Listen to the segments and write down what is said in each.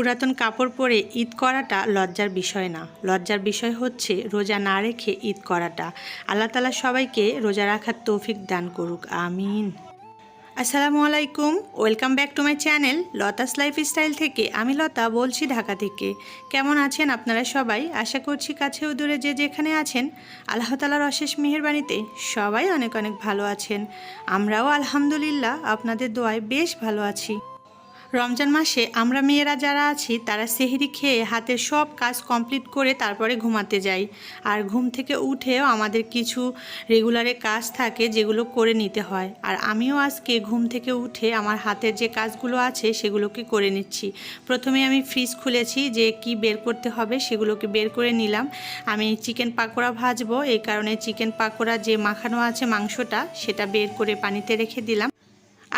পুরাতন কাপড় পরে ঈদ করাটা লজ্জার বিষয় না। লজ্জার বিষয় হচ্ছে রোজা না রেখে ঈদ করাটা। আল্লাহ তালা সবাইকে রোজা রাখার তৌফিক দান করুক, আমিন। আসসালামু আলাইকুম, welcome back to my channel Lata's lifestyle থেকে। আমি লতা বলছি ঢাকা থেকে। কেমন আছেন আপনারা সবাই? আশা করছি কাছেও দূরে যে যেখানে আছেন, আল্লাহ তালার অশেষ মেহেরবাণীতে সবাই অনেক অনেক ভালো আছেন। আমরাও আলহামদুলিল্লাহ আপনাদের দোয়ায় বেশ ভালো আছি। রমজান মাসে আমরা মেয়েরা যারা আছি, তারা সেহরি খেয়ে হাতের সব কাজ কমপ্লিট করে তারপরে ঘুমাতে যাই। আর ঘুম থেকে উঠেও আমাদের কিছু রেগুলারে কাজ থাকে যেগুলো করে নিতে হয়। আর আমিও আজকে ঘুম থেকে উঠে আমার হাতের যে কাজগুলো আছে সেগুলোকে করে নিচ্ছি। প্রথমে আমি ফ্রিজ খুলেছি যে কি বের করতে হবে সেগুলোকে বের করে নিলাম। আমি চিকেন পাকোড়া ভাজবো, এই কারণে চিকেন পাকোড়া যে মাখানো আছে মাংসটা সেটা বের করে পানিতে রেখে দিলাম।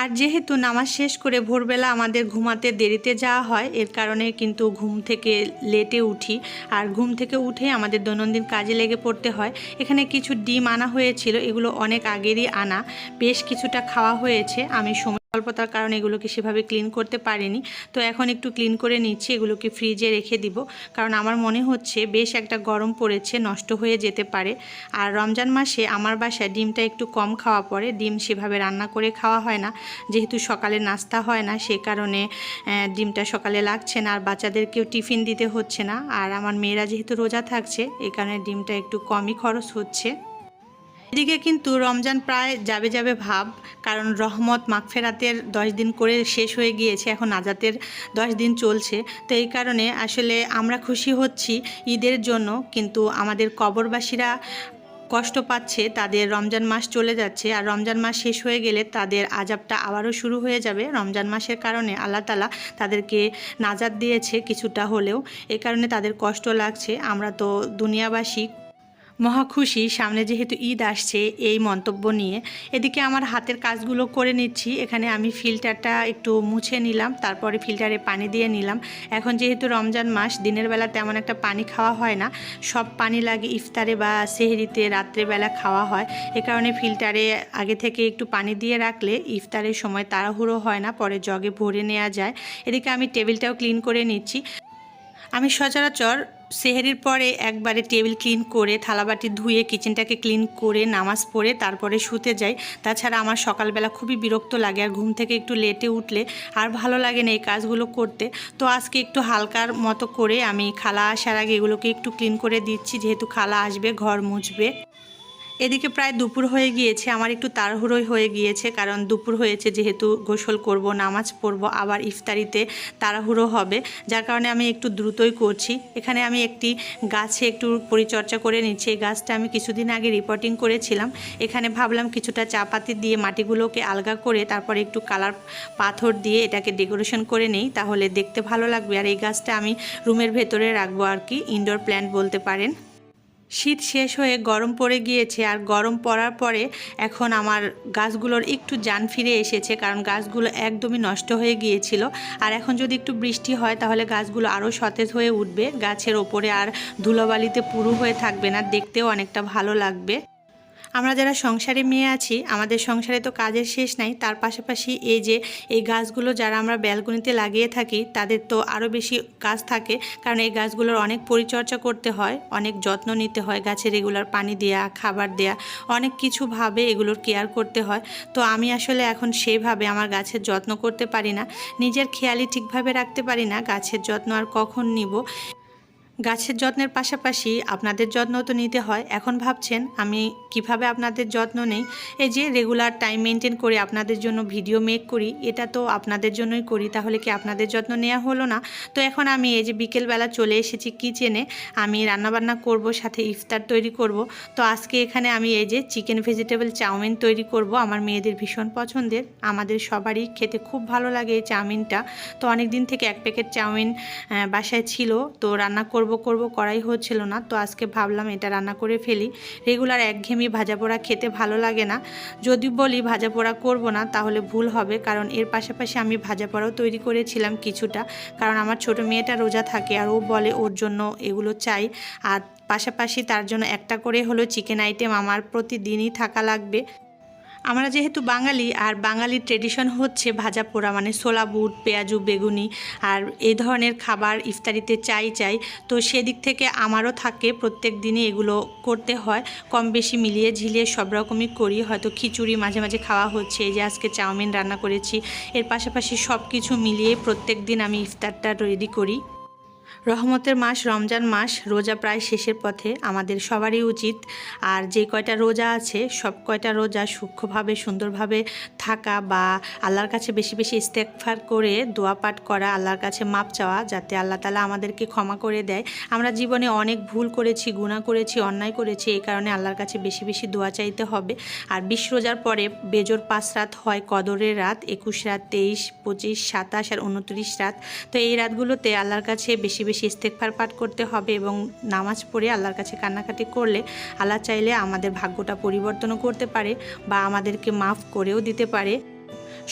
আর যেহেতু নামাজ শেষ করে ভোরবেলা আমাদের ঘুমাতে দেরিতে যাওয়া হয়, এর কারণে কিন্তু ঘুম থেকে লেটে উঠি। আর ঘুম থেকে উঠে আমাদের দৈনন্দিন কাজে লেগে পড়তে হয়। এখানে কিছু ডিম আনা হয়েছিল, এগুলো অনেক আগেরই আনা। বেশ কিছুটা খাওয়া হয়েছে, আমি সময় স্বল্পতার কারণে এগুলোকে সেভাবে ক্লিন করতে পারিনি। তো এখন একটু ক্লিন করে নিচ্ছি, এগুলোকে ফ্রিজে রেখে দিব। কারণ আমার মনে হচ্ছে বেশ একটা গরম পড়েছে, নষ্ট হয়ে যেতে পারে। আর রমজান মাসে আমার বাসায় ডিমটা একটু কম খাওয়া পড়ে। ডিম সেভাবে রান্না করে খাওয়া হয় না। যেহেতু সকালে নাস্তা হয় না, সে কারণে ডিমটা সকালে লাগছে না। আর বাচ্চাদেরকেও টিফিন দিতে হচ্ছে না। আর আমার মেয়েরা যেহেতু রোজা থাকছে এই কারণে ডিমটা একটু কমই খরচ হচ্ছে। এদিকে কিন্তু রমজান প্রায় যাবে যাবে ভাব, কারণ রহমত মাগফেরাতের দশ দিন করে শেষ হয়ে গিয়েছে, এখন আজাতের দশ দিন চলছে। তো এই কারণে আসলে আমরা খুশি হচ্ছি ঈদের জন্য, কিন্তু আমাদের কবরবাসীরা কষ্ট পাচ্ছে, তাদের রমজান মাস চলে যাচ্ছে, আর রমজান মাস শেষ হয়ে গেলে তাদের আজাবটা আবারও শুরু হয়ে যাবে। রমজান মাসের কারণে আল্লাহ তালা তাদেরকে নাজাদ দিয়েছে কিছুটা হলেও, এ কারণে তাদের কষ্ট লাগছে। আমরা তো দুনিয়াবাসী মহা খুশি সামনে যেহেতু ঈদ আসছে এই মন্তব্য নিয়ে। এদিকে আমার হাতের কাজগুলো করে নিচ্ছি। এখানে আমি ফিল্টারটা একটু মুছে নিলাম, তারপরে ফিল্টারে পানি দিয়ে নিলাম। এখন যেহেতু রমজান মাস, দিনের বেলা তেমন একটা পানি খাওয়া হয় না। সব পানি লাগে ইফতারে বা সেহরিতে, রাত্রেবেলা খাওয়া হয়। এ কারণে ফিল্টারে আগে থেকে একটু পানি দিয়ে রাখলে ইফতারের সময় তাড়াহুড়ো হয় না, পরে জগে ভরে নেওয়া যায়। এদিকে আমি টেবিলটাও ক্লিন করে নিচ্ছি। আমি সচরাচর সেহেরির পরে একবারে টেবিল ক্লিন করে থালাবাটি ধুয়ে কিচেনটাকে ক্লিন করে নামাজ পড়ে তারপরে শুতে যাই। তাছাড়া আমার সকালবেলা খুবই বিরক্ত লাগে আর ঘুম থেকে একটু লেটে উঠলে আর ভালো লাগে না এই কাজগুলো করতে। তো আজকে একটু হালকার মতো করে আমি খালা আসার আগে এগুলোকে একটু ক্লিন করে দিচ্ছি, যেহেতু খালা আসবে, ঘর মুছবে। এদিকে প্রায় দুপুর হয়ে গিয়েছে, আমার একটু তাড়াহুড়োই হয়ে গিয়েছে, কারণ দুপুর হয়েছে যেহেতু গোসল করব, নামাজ পড়ব, আবার ইফতারিতে তাড়াহুড়ো হবে, যার কারণে আমি একটু দ্রুতই করছি। এখানে আমি একটি গাছে একটু পরিচর্যা করে নিচ্ছি, এই গাছটা আমি কিছুদিন আগে রিপোর্টিং করেছিলাম। এখানে ভাবলাম কিছুটা চাপাতি দিয়ে মাটিগুলোকে আলগা করে তারপরে একটু কালার পাথর দিয়ে এটাকে ডেকোরেশন করে নেই, তাহলে দেখতে ভালো লাগবে। আর এই গাছটা আমি রুমের ভেতরে রাখব আর কি ইনডোর প্ল্যান্ট বলতে পারেন। শীত শেষ হয়ে গরম পড়ে গিয়েছে আর গরম পড়ার পরে এখন আমার গাছগুলোর একটু যান ফিরে এসেছে কারণ গাছগুলো একদমই নষ্ট হয়ে গিয়েছিল। আর এখন যদি একটু বৃষ্টি হয় তাহলে গাছগুলো আরও সতেজ হয়ে উঠবে। গাছের ওপরে আর ধুলোবালিতে পুরু হয়ে থাকবে না, দেখতেও অনেকটা ভালো লাগবে। আমরা যারা সংসারে মেয়ে আছি, আমাদের সংসারে তো কাজের শেষ নাই। তার পাশাপাশি এই যে, এই গাছগুলো যারা আমরা ব্যালকনিতে লাগিয়ে থাকি, তাদের তো আরও বেশি কাজ থাকে। কারণ এই গাছগুলোর অনেক পরিচর্যা করতে হয়, অনেক যত্ন নিতে হয় গাছে রেগুলার পানি দেয়া, খাবার দেয়া, অনেক কিছুভাবে এগুলোর কেয়ার করতে হয়। তো আমি আসলে এখন সেইভাবে আমার গাছের যত্ন করতে পারি না। নিজের খেয়ালি ঠিকভাবে রাখতে পারি না, গাছের যত্ন আর কখন নিব। গাছের যত্নের পাশাপাশি আপনাদের যত্ন তো নিতে হয়। এখন ভাবছেন, আমি কীভাবে আপনাদের যত্ন নেই? এই যে রেগুলার টাইম মেনটেন করে আপনাদের জন্য ভিডিও মেক করি, এটা তো আপনাদের জন্যই করি, তাহলে কি আপনাদের যত্ন নেওয়া হলো না? তো এখন আমি এই যে বিকেলবেলা চলে এসেছি কিচেনে আমি রান্নাবান্না করব, সাথে ইফতার তৈরি করব। তো আজকে এখানে আমি এই যে চিকেন ভেজিটেবল চাউমিন তৈরি করব, আমার মেয়েদের ভীষণ পছন্দের। আমাদের সবারই খেতে খুব ভালো লাগে এই চাউমিনটা। তো অনেক দিন থেকে এক প্যাকেট চাউমিন বাসায় ছিল, তো রান্না করব করব করব করাই হচ্ছিল না। তো আজকে ভাবলাম এটা রান্না করে ফেলি। রেগুলার একঘেয়েমি ভাজা পোড়া খেতে ভালো লাগে না। যদি বলি ভাজা পোড়া করব না, তাহলে ভুল হবে। কারণ এর পাশাপাশি আমি ভাজা পোড়াও তৈরি করেছিলাম কিছুটা। কারণ আমার ছোট মেয়েটা রোজা থাকে আর ও বলে ওর জন্য এগুলো চাই। আর পাশাপাশি তার জন্য একটা করে হলো চিকেন আইটেম আমার প্রতিদিনই থাকা লাগবে। আমরা যেহেতু বাঙালি, আর বাঙালির ট্রেডিশন হচ্ছে ভাজা পোড়া মানে ছোলা বুট, পেঁয়াজু, বেগুনি, আর এই ধরনের খাবার ইফতারিতে চাই চাই। তো সেদিক থেকে আমারও থাকে, প্রত্যেক দিনই এগুলো করতে হয়। কম বেশি মিলিয়ে ঝিলিয়ে সব রকমই করি। হয়তো খিচুড়ি মাঝে মাঝে খাওয়া হচ্ছে, এই যে আজকে চাউমিন রান্না করেছি। এর পাশাপাশি সব কিছু মিলিয়ে প্রত্যেক দিন আমি ইফতারটা রেডি করি। রহমতের মাস, রমজান মাস, রোজা প্রায় শেষের পথে। আমাদের সবারই উচিত আর যে কয়টা রোজা আছে, সব কয়টা রোজা সূক্ষ্মভাবে, সুন্দরভাবে থাকা বা আল্লাহর কাছে বেশি বেশি ইস্তেকফার করে দোয়া পাঠ করা, আল্লাহর কাছে মাপ চাওয়া, যাতে আল্লাহ তালা আমাদেরকে ক্ষমা করে দেয়। আমরা জীবনে অনেক ভুল করেছি গুণা করেছি, অন্যায় করেছি, এই কারণে আল্লাহর কাছে বেশি বেশি দোয়া চাইতে হবে। আর বিশ রোজার পরে বেজোর পাঁচ রাত হয় কদরের রাত, একুশ রাত, তেইশ, পঁচিশ, সাতাশ আর উনত্রিশ রাত। তো এই রাতগুলোতে আল্লাহর কাছে বেশি বেশি ইস্তেকফার পাঠ করতে হবে এবং নামাজ পড়ে আল্লাহর কাছে কান্নাকাটি করলে আল্লাহ চাইলে আমাদের ভাগ্যটা পরিবর্তনও করতে পারে বা আমাদেরকে মাফ করেও দিতে পারে।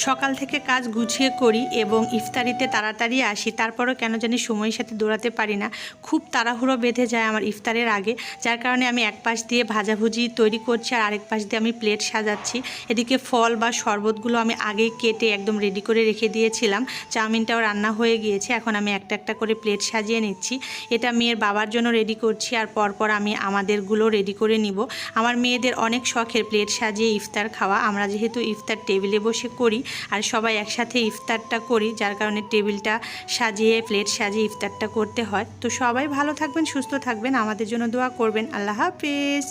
সকাল থেকে কাজ গুছিয়ে করি এবং ইফতারিতে তাড়াতাড়ি আসি। তারপরও কেন জানি সময়ের সাথে দৌড়াতে পারি না। খুব তাড়াহুড়ো বেঁধে যায় আমার ইফতারের আগে, যার কারণে আমি এক পাশ দিয়ে ভাজাভুজি তৈরি করছি আর আরেক পাশ দিয়ে আমি প্লেট সাজাচ্ছি। এদিকে ফল বা শরবতগুলো আমি আগেই কেটে একদম রেডি করে রেখে দিয়েছিলাম। চাউমিনটাও রান্না হয়ে গিয়েছে, এখন আমি একটা একটা করে প্লেট সাজিয়ে নিচ্ছি। এটা মেয়ের বাবার জন্য রেডি করছি আর পরপর আমি আমাদেরগুলো রেডি করে নিব। আমার মেয়েদের অনেক শখের প্লেট সাজিয়ে ইফতার খাওয়া। আমরা যেহেতু ইফতার টেবিলে বসে আর সবাই একসাথে ইফতারটা করি, যার কারণে টেবিলটা সাজিয়ে, প্লেট সাজিয়ে ইফতারটা করতে হয়। তো সবাই ভালো থাকবেন, সুস্থ থাকবেন। আমাদের জন্য দোয়া করবেন। আল্লাহ হাফিজ।